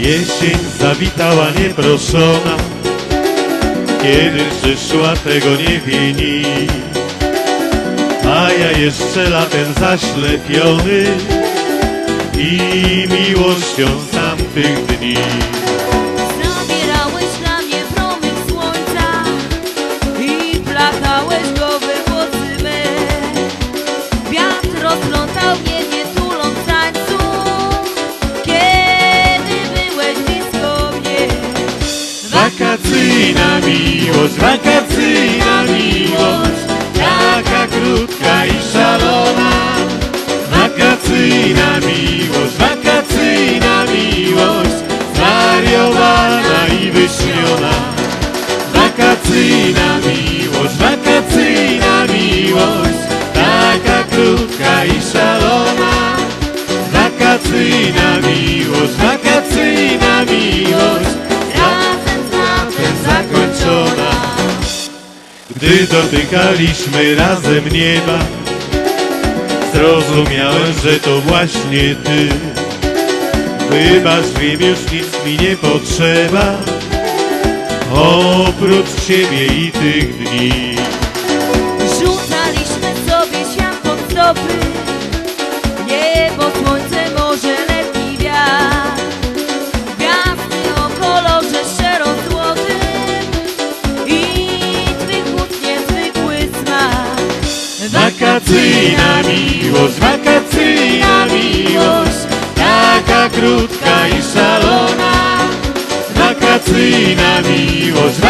Jesień zawitała nieproszona, kiedy przyszła tego nie wie nikt. A ja jeszcze latem zaślepiony i miłością tamtych dni. Wakacyjna miłość, wakacyjna miłość, taka krótka i szalona. Wakacyjna miłość, wakacyjna miłość, zwariowana i wyśniona. Wakacyjna miłość, wakacyjna miłość, taka krótka i szalona. Wakacyjna Gdy dotykaliśmy razem nieba, zrozumiałem, że to właśnie ty. Wybacz, wiem, już nic mi nie potrzeba, oprócz ciebie i tych dni. Wakacyjna miłość, wakacyjna miłość, taka krótka i szalona. Wakacyjna miłość.